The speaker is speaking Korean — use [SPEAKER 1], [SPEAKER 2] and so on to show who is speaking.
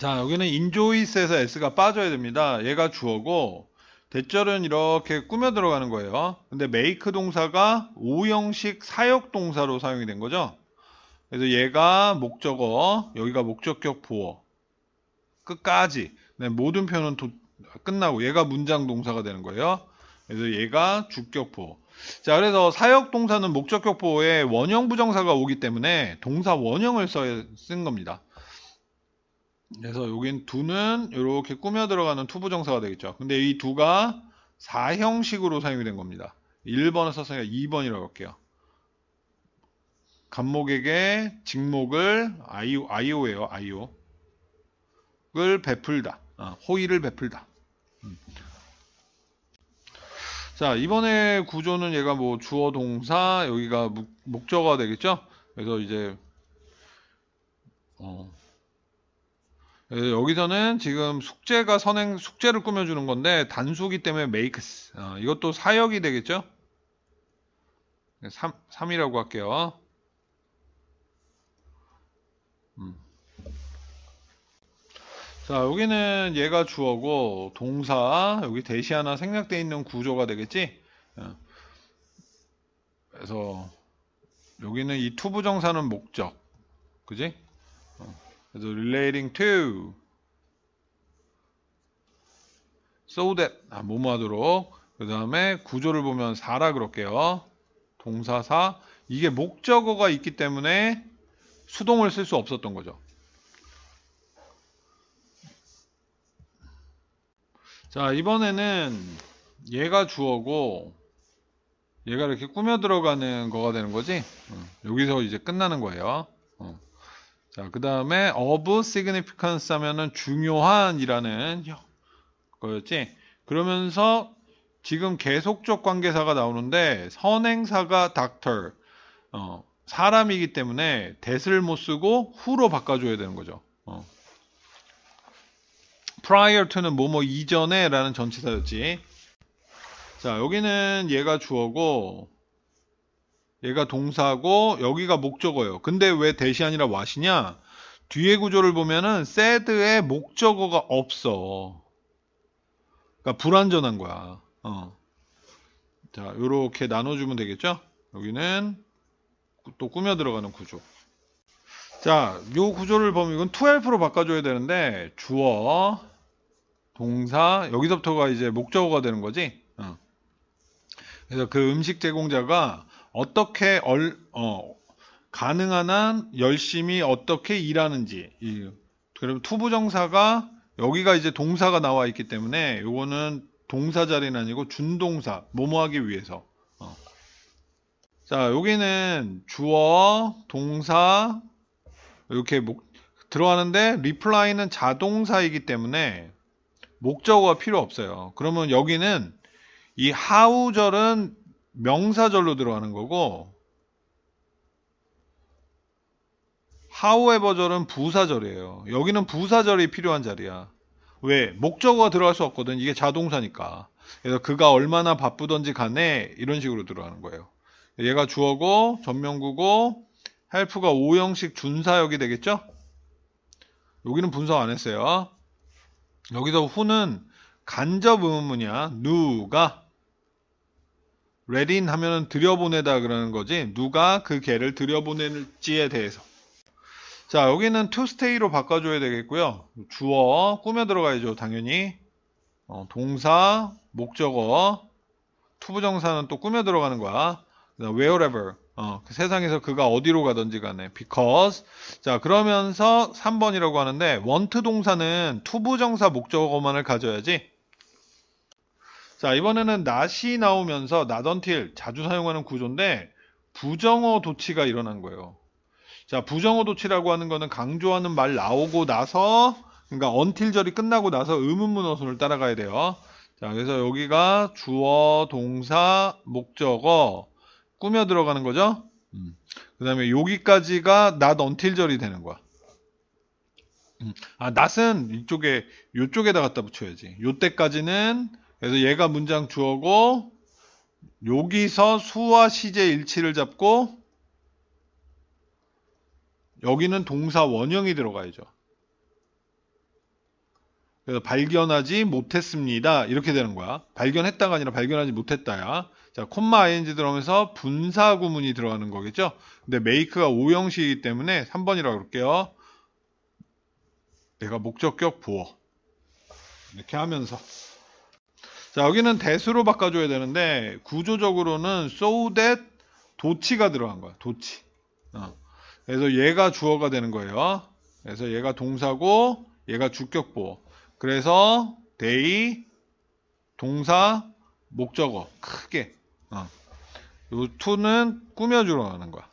[SPEAKER 1] 자, 여기는 인조이스에서 s가 빠져야 됩니다. 얘가 주어고 대절은 이렇게 꾸며 들어가는 거예요. 근데 make 동사가 오형식 사역 동사로 사용이 된 거죠. 그래서 얘가 목적어, 여기가 목적격 보어. 끝까지. 네, 모든 표현은 도- 끝나고 얘가 문장 동사가 되는 거예요. 그래서 얘가 주격 보어. 자, 그래서 사역 동사는 목적격 보어에 원형 부정사가 오기 때문에 동사 원형을 써야 쓴 겁니다. 그래서 여긴 두는 이렇게 꾸며 들어가는 투부 정사가 되겠죠. 근데 이 두가 사형식으로 사용이 된 겁니다. 1번을 썼으니까 2번이라고 할게요. 간목에게 직목을 아이오, 아이오예요. 아이오. 을 베풀다. 아, 호의를 베풀다. 음. 자, 이번에 구조는 얘가 뭐 주어 동사, 여기가 목, 목적어가 되겠죠? 그래서 이제 어, 예, 여기서는 지금 숙제가 선행 숙제를 꾸며주는 건데 단수기 때문에 makes 어, 이것도 사역이 되겠죠? 3, 3이라고 할게요. 음. 자 여기는 얘가 주어고 동사 여기 대시 하나 생략되어 있는 구조가 되겠지? 어. 그래서 여기는 이 투부정사는 목적 그지? 그래서 relating to. So that 아, 뭐뭐 하도록. 그 다음에 구조를 보면 4라 그럴게요. 동사사. 이게 목적어가 있기 때문에 수동을 쓸 수 없었던 거죠. 자 이번에는 얘가 주어고 얘가 이렇게 꾸며 들어가는 거가 되는 거지? 어, 여기서 이제 끝나는 거예요. 어. 자, 그 다음에 of significance 하면은 중요한이라는 거였지. 그러면서 지금 계속적 관계사가 나오는데 선행사가 doctor, 어, 사람이기 때문에 that을 못 쓰고 who로 바꿔줘야 되는 거죠. 어. prior to는 뭐뭐 이전에 라는 전치사였지. 자, 여기는 얘가 주어고 얘가 동사고 여기가 목적어예요. 근데 왜 대시 아니라 what이냐? 뒤에 구조를 보면은 said의 목적어가 없어. 그러니까 불완전한 거야. 어. 자, 요렇게 나눠주면 되겠죠? 여기는 또 꾸며 들어가는 구조. 자, 요 구조를 보면 이건 2help로 바꿔줘야 되는데 주어, 동사, 여기서부터가 이제 목적어가 되는 거지. 어. 그래서 그 음식 제공자가 어떻게 얼, 어, 가능한 한 열심히 어떻게 일하는지. 이, 그러면 투부정사가 여기가 이제 동사가 나와 있기 때문에 요거는 동사 자리는 아니고 준동사, 뭐뭐 하기 위해서. 어. 자, 여기는 주어, 동사, 이렇게 목, 들어가는데 reply는 자동사이기 때문에 목적어가 필요 없어요. 그러면 여기는 이 how절은 명사절로 들어가는 거고 however절은 부사절이에요. 여기는 부사절이 필요한 자리야. 왜? 목적어가 들어갈 수 없거든. 이게 자동사니까. 그래서 그가 얼마나 바쁘던지 간에 이런 식으로 들어가는 거예요. 얘가 주어고 전명구고 help가 오형식 준사역이 되겠죠? 여기는 분석 안 했어요. 여기서 who는 간접 의문문이야. 누가 ready 하면은 들여보내다 그러는 거지. 누가 그 개를 들여보낼지에 대해서. 자, 여기는 stay로 바꿔줘야 되겠고요. 주어 꾸며 들어가야죠, 당연히. 어, 동사, 목적어, 투부정사는 또 꾸며 들어가는 거야. wherever. 어, 그 세상에서 그가 어디로 가든지 간에 because. 자, 그러면서 3번이라고 하는데 want 동사는 투부정사 목적어만을 가져야지. 자, 이번에는 not이 나오면서 not until 자주 사용하는 구조인데 부정어 도치가 일어난 거예요. 자, 부정어 도치라고 하는 거는 강조하는 말 나오고 나서 그러니까 until절이 끝나고 나서 의문문 어순을 따라가야 돼요. 자, 그래서 여기가 주어, 동사, 목적어 꾸며 들어가는 거죠. 음. 그 다음에 여기까지가 not until절이 되는 거야. 음. 아, not은 이쪽에 요쪽에다 갖다 붙여야지. 요때까지는 그래서 얘가 문장 주어고 여기서 수와 시제 일치를 잡고 여기는 동사 원형이 들어가야죠. 그래서 발견하지 못했습니다. 이렇게 되는 거야. 발견했다가 아니라 발견하지 못했다야. 자, 콤마 ing 들어오면서 분사 구문이 들어가는 거겠죠? 근데 make가 오형식이기 때문에 3번이라고 그럴게요. 내가 목적격 보어. 이렇게 하면서. 자, 여기는 대수로 바꿔줘야 되는데, 구조적으로는 so that 도치가 들어간 거야. 도치. 어. 그래서 얘가 주어가 되는 거예요. 그래서 얘가 동사고, 얘가 주격 보어. 그래서 they, 동사, 목적어. 크게. 어. 요 2는 꾸며주러 가는 거야.